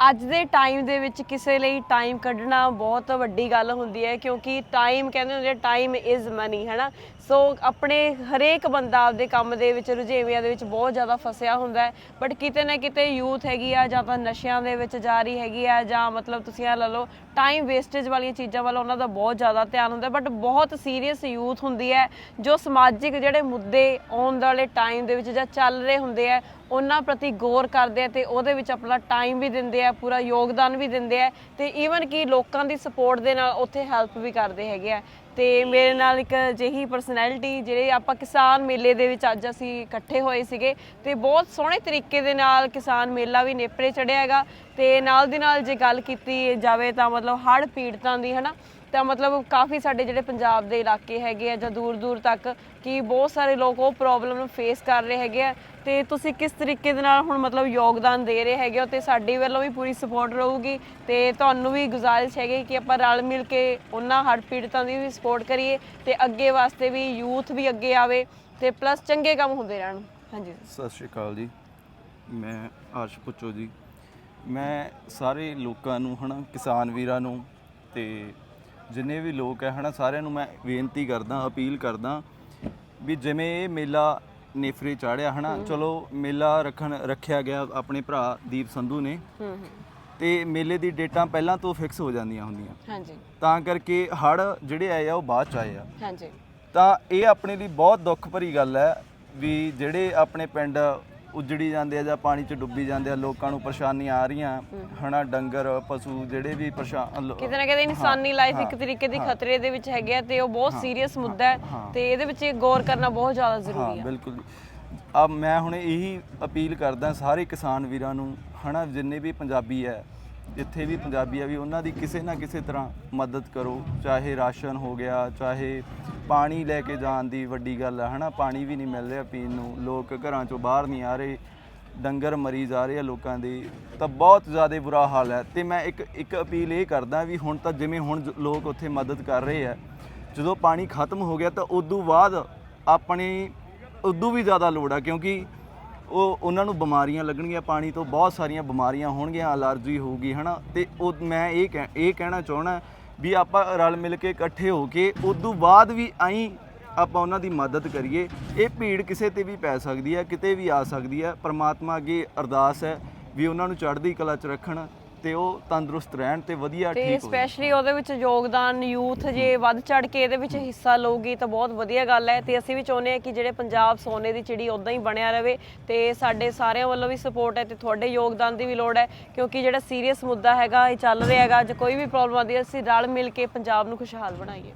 ਅੱਜ ਦੇ ਟਾਈਮ ਦੇ ਵਿੱਚ ਕਿਸੇ ਲਈ ਟਾਈਮ ਕੱਢਣਾ ਬਹੁਤ ਵੱਡੀ ਗੱਲ ਹੁੰਦੀ ਹੈ, ਕਿਉਂਕਿ ਟਾਈਮ ਕਹਿੰਦੇ ਹੁੰਦੇ ਆ ਟਾਈਮ ਇਜ਼ ਮਨੀ ਹੈਨਾ? ਸੋ ਆਪਣੇ ਹਰੇਕ ਬੰਦਾ ਆਪਦੇ ਕੰਮ ਦੇ ਵਿੱਚ, ਰੁਝੇਵਿਆਂ ਦੇ ਵਿੱਚ ਬਹੁਤ ਜ਼ਿਆਦਾ ਫਸਿਆ ਹੁੰਦਾ ਬਟ ਕਿਤੇ ਨਾ ਕਿਤੇ ਯੂਥ ਹੈਗੀ ਆ, ਜਾਂ ਤਾਂ ਨਸ਼ਿਆਂ ਦੇ ਵਿੱਚ ਜਾ ਰਹੀ ਹੈਗੀ ਆ, ਜਾਂ ਮਤਲਬ ਤੁਸੀਂ ਇਹ ਲਾ ਲਓ ਟਾਈਮ ਵੇਸਟੇਜ ਵਾਲੀਆਂ ਚੀਜ਼ਾਂ ਵੱਲ ਉਹਨਾਂ ਦਾ ਬਹੁਤ ਜ਼ਿਆਦਾ ਧਿਆਨ ਹੁੰਦਾ ਬਟ ਬਹੁਤ ਸੀਰੀਅਸ ਯੂਥ ਹੁੰਦੀ ਹੈ, ਜੋ ਸਮਾਜਿਕ ਜਿਹੜੇ ਮੁੱਦੇ ਆਉਣ ਵਾਲੇ ਟਾਈਮ ਦੇ ਵਿੱਚ ਜਾਂ ਚੱਲ ਰਹੇ ਹੁੰਦੇ ਆ ਉਹਨਾਂ ਪ੍ਰਤੀ ਗੌਰ ਕਰਦੇ ਆ ਤੇ ਉਹਦੇ ਵਿੱਚ ਆਪਣਾ ਟਾਈਮ ਵੀ ਦਿੰਦੇ ਆ, ਪੂਰਾ ਯੋਗਦਾਨ ਵੀ ਦਿੰਦੇ ਆ ਤੇ ਈਵਨ ਕਿ ਲੋਕਾਂ ਦੀ ਸਪੋਰਟ ਦੇ ਨਾਲ ਉੱਥੇ ਹੈਲਪ ਵੀ ਕਰਦੇ ਹੈਗੇ ਆ। ਤੇ ਮੇਰੇ ਨਾਲ ਇੱਕ ਜਿਹੀ ਪਰਸਨੈਲਿਟੀ ਜਿਹੜੇ ਆਪਾਂ ਕਿਸਾਨ ਮੇਲੇ ਦੇ ਵਿੱਚ ਅੱਜ ਅਸੀਂ ਇਕੱਠੇ ਹੋਏ ਸੀਗੇ ਤੇ ਬਹੁਤ ਸੋਹਣੇ ਤਰੀਕੇ ਦੇ ਨਾਲ ਕਿਸਾਨ ਮੇਲਾ ਵੀ ਨੇਪਰੇ ਚੜਿਆ ਹੈਗਾ ਤੇ ਨਾਲ ਦੀ ਨਾਲ ਜੇ ਗੱਲ ਕੀਤੀ ਜਾਵੇ ਤਾਂ ਮਤਲਬ ਹੜ੍ਹ ਪੀੜਤਾਂ ਦੀ, ਹਨਾ ਤਾਂ ਮਤਲਬ ਕਾਫੀ ਸਾਡੇ ਜਿਹੜੇ ਪੰਜਾਬ ਦੇ ਇਲਾਕੇ ਹੈਗੇ ਆ ਜਾਂ ਦੂਰ ਦੂਰ ਤੱਕ ਕਿ ਬਹੁਤ ਸਾਰੇ ਲੋਕ ਉਹ ਪ੍ਰੋਬਲਮ ਨੂੰ ਫੇਸ ਕਰ ਰਹੇ ਹੈਗੇ ਆ। ਤੇ ਤੁਸੀਂ ਕਿਸ ਤਰੀਕੇ ਦੇ ਨਾਲ ਹੁਣ ਮਤਲਬ ਯੋਗਦਾਨ ਦੇ ਰਹੇ ਹੈਗੇ ਹੋ ਤੇ ਸਾਡੀ ਵੱਲੋਂ ਵੀ ਪੂਰੀ ਸਪੋਰਟ ਰਹੂਗੀ ਤੇ ਤੁਹਾਨੂੰ ਵੀ ਗੁਜ਼ਾਰਿਸ਼ ਹੈਗੀ ਕਿ ਆਪਾਂ ਰਲ ਮਿਲ ਕੇ ਉਹਨਾਂ ਹੜ੍ਹ ਪੀੜਤਾਂ ਦੀ ਵੀ ਸਪੋਰਟ ਕਰੀਏ ਤੇ ਅੱਗੇ ਵਾਸਤੇ ਵੀ ਯੂਥ ਵੀ ਅੱਗੇ ਆਵੇ ਤੇ ਪਲੱਸ ਚੰਗੇ ਕੰਮ ਹੁੰਦੇ ਰਹਿਣ। ਹਾਂਜੀ। ਸਤਿ ਸ਼੍ਰੀ ਅਕਾਲ ਜੀ। ਮੈਂ ਆਰਸ਼ ਪੁੱਚੋ ਜੀ। ਮੈਂ ਸਾਰੇ ਲੋਕਾਂ ਨੂੰ ਹਨਾ, ਕਿਸਾਨ ਵੀਰਾਂ ਨੂੰ ਤੇ ਜਿੰਨੇ ਵੀ ਲੋਕ ਹੈ ਹਨਾ ਸਾਰਿਆਂ ਨੂੰ ਮੈਂ ਬੇਨਤੀ ਕਰਦਾ ਅਪੀਲ ਕਰਦਾ ਵੀ ਜਿਵੇਂ ਇਹ ਮੇਲਾ ਨੇਫਰੇ ਚਾੜਿਆ ਹਨਾ ਚਲੋ ਮੇਲਾ ਰੱਖਣ ਰੱਖਿਆ ਗਿਆ ਆਪਣੇ ਭਰਾ ਦੀਪ ਸੰਧੂ ਨੇ। ਹੂੰ ਤੇ ਮੇਲੇ ਦੀ ਡੇਟਾਂ ਪਹਿਲਾਂ ਤੋਂ ਫਿਕਸ ਹੋ ਜਾਂਦੀਆਂ ਹੁੰਦੀਆਂ। ਹਾਂਜੀ। ਤਾਂ ਕਰਕੇ ਹੜ ਜਿਹੜੇ ਆਏ ਆ ਉਹ ਬਾਅਦ ਚ ਆਏ ਆ। ਹਾਂਜੀ। ਤਾਂ ਇਹ ਆਪਣੇ ਲਈ ਬਹੁਤ ਦੁੱਖ ਭਰੀ ਗੱਲ ਹੈ ਵੀ ਜਿਹੜੇ ਆਪਣੇ ਪਿੰਡ ਉਜੜੀ ਜਾਂਦੇ ਆ ਜਾਂ ਪਾਣੀ 'ਚ ਡੁੱਬੀ ਜਾਂਦੇ ਆ ਲੋਕਾਂ ਨੂੰ ਪਰੇਸ਼ਾਨੀਆਂ ਆ ਰਹੀਆਂ ਹਨਾ ਡੰਗਰ ਪਸ਼ੂ ਜਿਹੜੇ ਵੀ ਪਰੇਸ਼ਾਨ ਕਿਤੇ ਨਾ ਕਿਤੇ ਇਨਸਾਨੀ ਲਾਈਫ ਇੱਕ ਤਰੀਕੇ ਦੀ। ਖਤਰੇ ਦੇ ਵਿੱਚ ਹੈਗੇ ਆ ਤੇ ਉਹ ਬਹੁਤ ਸੀਰੀਅਸ ਮੁੱਦਾ ਹੈ। ਤੇ ਇਹਦੇ ਵਿੱਚ ਗੌਰ ਕਰਨਾ ਬਹੁਤ ਜ਼ਿਆਦਾ ਜ਼ਰੂਰੀ ਹੈ ਬਿਲਕੁਲ ਆ ਮੈਂ ਹੁਣ ਇਹੀ ਅਪੀਲ ਕਰਦਾ ਸਾਰੇ ਕਿਸਾਨ ਵੀਰਾਂ ਨੂੰ ਹਨਾ ਜਿੰਨੇ ਵੀ ਪੰਜਾਬੀ ਹੈ ਜਿੱਥੇ ਵੀ ਪੰਜਾਬੀ ਆ ਵੀ ਉਹਨਾਂ ਦੀ ਕਿਸੇ ਨਾ ਕਿਸੇ ਤਰ੍ਹਾਂ ਮਦਦ ਕਰੋ, ਚਾਹੇ ਰਾਸ਼ਨ ਹੋ ਗਿਆ, ਚਾਹੇ ਪਾਣੀ ਲੈ ਕੇ ਜਾਣ ਦੀ ਵੱਡੀ ਗੱਲ ਹੈ ਹਨਾ? ਪਾਣੀ ਵੀ ਨਹੀਂ ਮਿਲ ਰਿਹਾ ਪੀਣ ਨੂੰ। ਲੋਕ ਘਰਾਂ ਚੋਂ ਬਾਹਰ ਨਹੀਂ ਆ ਰਹੇ। ਡੰਗਰ ਮਰੀ ਜਾ ਰਹੇ ਆ ਲੋਕਾਂ ਦੇ। ਤਾਂ ਬਹੁਤ ਜ਼ਿਆਦਾ ਬੁਰਾ ਹਾਲ ਹੈ ਤੇ ਮੈਂ ਇੱਕ ਇੱਕ ਅਪੀਲ ਇਹ ਕਰਦਾ ਵੀ ਹੁਣ ਤਾਂ ਜਿਵੇਂ ਹੁਣ ਲੋਕ ਉੱਥੇ ਮਦਦ ਕਰ ਰਹੇ ਆ, ਜਦੋਂ ਪਾਣੀ ਖਤਮ ਹੋ ਗਿਆ ਤਾਂ ਉਦੋਂ ਬਾਅਦ ਆਪਣੀ ਉਦੋਂ ਵੀ ਜ਼ਿਆਦਾ ਲੋੜ ਆ, ਕਿਉਂਕਿ ਉਹ ਉਹਨਾਂ ਨੂੰ ਬਿਮਾਰੀਆਂ ਲੱਗਣਗੀਆਂ, ਪਾਣੀ ਤੋਂ ਬਹੁਤ ਸਾਰੀਆਂ ਬਿਮਾਰੀਆਂ ਹੋਣਗੀਆਂ ਅਲਰਜੀ ਹੋਊਗੀ, ਹਨਾ? ਤੇ ਉਹ ਮੈਂ ਇਹ ਕਹਿ- ਇਹ ਕਹਿਣਾ ਚਾਹਣਾ ਵੀ ਆਪਾਂ ਰਲ ਮਿਲ ਕੇ ਇਕੱਠੇ ਹੋ ਕੇ ਉਦੋਂ ਬਾਅਦ ਵੀ ਆਈ ਆਪਾਂ ਉਹਨਾਂ ਦੀ ਮਦਦ ਕਰੀਏ। ਇਹ ਭੀੜ ਕਿਸੇ ਤੇ ਵੀ ਪੈ ਸਕਦੀ ਹੈ, ਕਿਤੇ ਵੀ ਆ ਸਕਦੀ ਹੈ। ਪ੍ਰਮਾਤਮਾ ਅੱਗੇ ਅਰਦਾਸ ਹੈ ਵੀ ਉਹਨਾਂ ਨੂੰ ਚੜ੍ਹਦੀ ਕਲਾ 'ਚ ਰੱਖਣ। ਤੇ ਉਹ ਤੰਦਰੁਸਤ ਰਹਿਣ ਤੇ ਵਧੀਆ ਤੇ ਠੀਕ ਹੋ ਜਾਣ। ਸਪੈਸ਼ਲੀ ਉਹਦੇ ਵਿੱਚ ਯੋਗਦਾਨ ਯੂਥ ਜੇ ਵੱਧ ਚੜ ਕੇ ਇਹਦੇ ਵਿੱਚ ਹਿੱਸਾ ਲਊਗੀ ਤਾਂ ਬਹੁਤ ਵਧੀਆ ਗੱਲ ਹੈ ਤੇ ਅਸੀਂ ਵੀ ਚਾਹੁੰਦੇ ਹਾਂ ਕਿ ਜਿਹੜੇ ਪੰਜਾਬ ਸੋਨੇ ਦੀ ਚਿੜੀ ਉਦਾਂ ਹੀ ਬਣਿਆ ਰਵੇ ਤੇ ਸਾਡੇ ਸਾਰਿਆਂ ਵੱਲੋਂ ਵੀ ਸਪੋਰਟ ਹੈ ਤੇ ਤੁਹਾਡੇ ਯੋਗਦਾਨ ਦੀ ਵੀ ਲੋੜ ਹੈ ਕਿਉਂਕਿ ਜਿਹੜਾ ਸੀਰੀਅਸ ਮੁੱਦਾ ਹੈਗਾ ਇਹ ਚੱਲ ਰਿਹਾ ਹੈਗਾ ਜੇ ਕੋਈ ਵੀ ਪ੍ਰੋਬਲਮ ਆਉਂਦੀ ਹੈ ਅਸੀਂ ਰਲ ਮਿਲ ਕੇ ਪੰਜਾਬ ਨੂੰ ਖੁਸ਼ਹਾਲ ਬਣਾਈਏ।